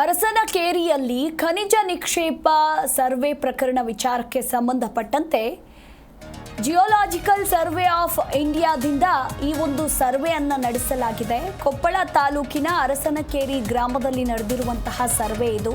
ಅರಸನಕೇರಿಯಲ್ಲಿ ಖನಿಜ ನಿಕ್ಷೇಪ ಸರ್ವೆ ಪ್ರಕರಣ ವಿಚಾರಕ್ಕೆ ಸಂಬಂಧಪಟ್ಟಂತೆ ಜಿಯೋಲಾಜಿಕಲ್ ಸರ್ವೆ ಆಫ್ ಇಂಡಿಯಾದಿಂದ ಈ ಒಂದು ಸರ್ವೆಯನ್ನು ನಡೆಸಲಾಗಿದೆ. ಕೊಪ್ಪಳ ತಾಲೂಕಿನ ಅರಸನಕೇರಿ ಗ್ರಾಮದಲ್ಲಿ ನಡೆದಿರುವಂತಹ ಸರ್ವೆ ಇದು.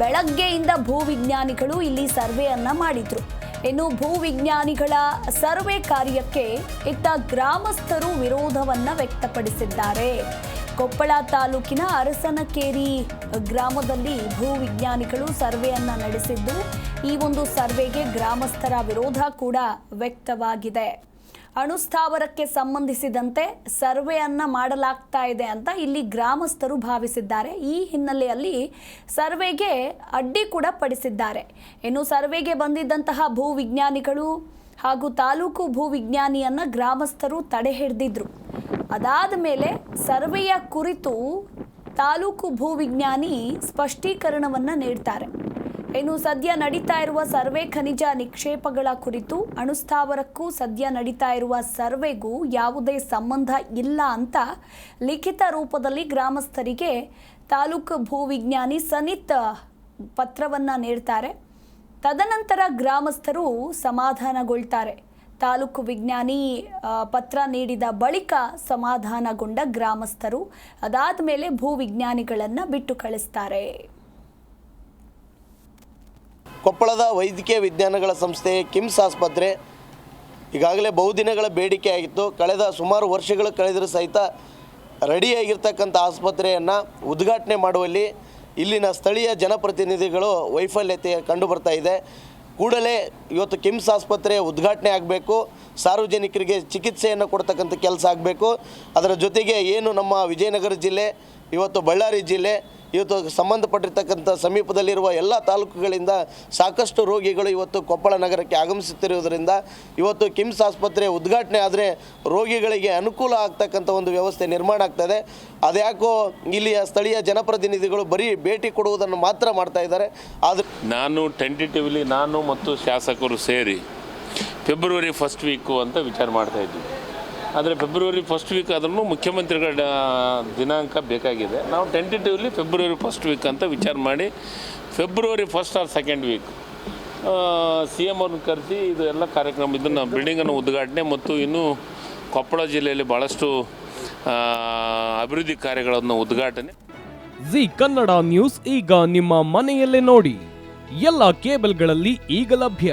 ಬೆಳಗ್ಗೆಯಿಂದ ಭೂವಿಜ್ಞಾನಿಗಳು ಇಲ್ಲಿ ಸರ್ವೆಯನ್ನು ಮಾಡಿದರು. ಇನ್ನು ಭೂವಿಜ್ಞಾನಿಗಳ ಸರ್ವೆ ಕಾರ್ಯಕ್ಕೆ ಇತ್ತ ಗ್ರಾಮಸ್ಥರು ವಿರೋಧವನ್ನು ವ್ಯಕ್ತಪಡಿಸಿದ್ದಾರೆ. ಕೊಪ್ಪಳ ತಾಲೂಕಿನ ಅರಸನಕೇರಿ ಗ್ರಾಮದಲ್ಲಿ ಭೂವಿಜ್ಞಾನಿಗಳು ಸರ್ವೆಯನ್ನ ನಡೆಸಿದ್ದು, ಈ ಒಂದು ಸರ್ವೆಗೆ ಗ್ರಾಮಸ್ಥರ ವಿರೋಧ ಕೂಡ ವ್ಯಕ್ತವಾಗಿದೆ. ಅಣುಸ್ಥಾವರಕ್ಕೆ ಸಂಬಂಧಿಸಿದಂತೆ ಸರ್ವೆಯನ್ನ ಮಾಡಲಾಗ್ತಾ ಇದೆ ಅಂತ ಇಲ್ಲಿ ಗ್ರಾಮಸ್ಥರು ಭಾವಿಸಿದ್ದಾರೆ. ಈ ಹಿನ್ನೆಲೆಯಲ್ಲಿ ಸರ್ವೆಗೆ ಅಡ್ಡಿ ಕೂಡ ಪಡಿಸಿದ್ದಾರೆ. ಇನ್ನು ಸರ್ವೆಗೆ ಬಂದಿದ್ದಂತಹ ಭೂವಿಜ್ಞಾನಿಗಳು ಹಾಗೂ ತಾಲೂಕು ಭೂವಿಜ್ಞಾನಿಯನ್ನ ಗ್ರಾಮಸ್ಥರು ತಡೆ ಹಿಡಿದಿದ್ರು. ಅದಾದ ಮೇಲೆ ಸರ್ವೆಯ ಕುರಿತು ತಾಲೂಕು ಭೂವಿಜ್ಞಾನಿ ಸ್ಪಷ್ಟೀಕರಣವನ್ನು ನೀಡ್ತಾರೆ. ಇನ್ನು ಸದ್ಯ ನಡೀತಾ ಇರುವ ಸರ್ವೆ ಖನಿಜ ನಿಕ್ಷೇಪಗಳ ಕುರಿತು ಅಣುಸ್ಥಾವರಕ್ಕೂ ಸದ್ಯ ನಡೀತಾ ಇರುವ ಸರ್ವೆಗೂ ಯಾವುದೇ ಸಂಬಂಧ ಇಲ್ಲ ಅಂತ ಲಿಖಿತ ರೂಪದಲ್ಲಿ ಗ್ರಾಮಸ್ಥರಿಗೆ ತಾಲೂಕು ಭೂವಿಜ್ಞಾನಿ ಸನಿತ್ ಪತ್ರವನ್ನು ನೀಡ್ತಾರೆ. ತದನಂತರ ಗ್ರಾಮಸ್ಥರು ಸಮಾಧಾನಗೊಳ್ತಾರೆ. ತಾಲೂಕು ವಿಜ್ಞಾನಿ ಪತ್ರ ನೀಡಿದ ಬಳಿಕ ಸಮಾಧಾನಗೊಂಡ ಗ್ರಾಮಸ್ಥರು ಅದಾದ ಮೇಲೆ ಭೂ ವಿಜ್ಞಾನಿಗಳನ್ನು ಬಿಟ್ಟು ಕಳಿಸ್ತಾರೆ. ಕೊಪ್ಪಳದ ವೈದ್ಯಕೀಯ ವಿಜ್ಞಾನಗಳ ಸಂಸ್ಥೆ ಕಿಮ್ಸ್ ಆಸ್ಪತ್ರೆ ಈಗಾಗಲೇ ಬಹುದಿನಗಳ ಬೇಡಿಕೆ ಆಗಿತ್ತು. ಕಳೆದ ಸುಮಾರು ವರ್ಷಗಳು ಕಳೆದರೂ ಸಹಿತ ರೆಡಿಯಾಗಿರ್ತಕ್ಕಂಥ ಆಸ್ಪತ್ರೆಯನ್ನು ಉದ್ಘಾಟನೆ ಮಾಡುವಲ್ಲಿ ಇಲ್ಲಿನ ಸ್ಥಳೀಯ ಜನಪ್ರತಿನಿಧಿಗಳು ವೈಫಲ್ಯತೆ ಕಂಡುಬರ್ತಾ ಇದೆ. ಕೂಡಲೇ ಇವತ್ತು ಕಿಮ್ಸ್ ಆಸ್ಪತ್ರೆ ಉದ್ಘಾಟನೆ ಆಗಬೇಕು. ಸಾರ್ವಜನಿಕರಿಗೆ ಚಿಕಿತ್ಸೆಯನ್ನು ಕೊಡ್ತಕ್ಕಂಥ ಕೆಲಸ ಆಗಬೇಕು. ಅದರ ಜೊತೆಗೆ ಏನು ನಮ್ಮ ವಿಜಯನಗರ ಜಿಲ್ಲೆ ಇವತ್ತು ಬಳ್ಳಾರಿ ಜಿಲ್ಲೆ ಇವತ್ತು ಸಂಬಂಧಪಟ್ಟಿರ್ತಕ್ಕಂಥ ಸಮೀಪದಲ್ಲಿರುವ ಎಲ್ಲ ತಾಲೂಕುಗಳಿಂದ ಸಾಕಷ್ಟು ರೋಗಿಗಳು ಇವತ್ತು ಕೊಪ್ಪಳ ನಗರಕ್ಕೆ ಆಗಮಿಸುತ್ತಿರುವುದರಿಂದ ಇವತ್ತು ಕಿಮ್ಸ್ ಆಸ್ಪತ್ರೆ ಉದ್ಘಾಟನೆ ಆದರೆ ರೋಗಿಗಳಿಗೆ ಅನುಕೂಲ ಆಗ್ತಕ್ಕಂಥ ಒಂದು ವ್ಯವಸ್ಥೆ ನಿರ್ಮಾಣ ಆಗ್ತದೆ. ಅದ್ಯಾಕೋ ಇಲ್ಲಿಯ ಸ್ಥಳೀಯ ಜನಪ್ರತಿನಿಧಿಗಳು ಬರೀ ಭೇಟಿ ಕೊಡುವುದನ್ನು ಮಾತ್ರ ಮಾಡ್ತಾ ಇದ್ದಾರೆ. ಆದರೆ ನಾನು ಟೆಂಟೇಟಿವ್ಲಿ ನಾನು ಮತ್ತು ಶಾಸಕರು ಸೇರಿ ಫೆಬ್ರವರಿ ಫಸ್ಟ್ ವೀಕು ಅಂತ ವಿಚಾರ ಮಾಡ್ತಾ ಇದ್ವಿ ಆದರೆ ಫೆಬ್ರವರಿ ಫಸ್ಟ್ ವೀಕ್ ಆದ್ರೂ ಮುಖ್ಯಮಂತ್ರಿಗಳ ದಿನಾಂಕ ಬೇಕಾಗಿದೆ. ನಾವು ಟೆಂಟೇಟಿವ್ಲಿ ಫೆಬ್ರವರಿ ಫಸ್ಟ್ ವೀಕ್ ಅಂತ ವಿಚಾರ ಮಾಡಿ, February first or second week C M ಅವ್ರನ್ನ ಕರೆಸಿ ಇದು ಎಲ್ಲ ಕಾರ್ಯಕ್ರಮ, ಇದನ್ನು ಬಿಲ್ಡಿಂಗನ್ನು ಉದ್ಘಾಟನೆ ಮತ್ತು ಇನ್ನೂ ಕೊಪ್ಪಳ ಜಿಲ್ಲೆಯಲ್ಲಿ ಭಾಳಷ್ಟು ಅಭಿವೃದ್ಧಿ ಕಾರ್ಯಗಳನ್ನು ಉದ್ಘಾಟನೆ. ಜಿ ಕನ್ನಡ ನ್ಯೂಸ್ ಈಗ ನಿಮ್ಮ ಮನೆಯಲ್ಲೇ ನೋಡಿ. ಎಲ್ಲ ಕೇಬಲ್ಗಳಲ್ಲಿ ಈಗ ಲಭ್ಯ.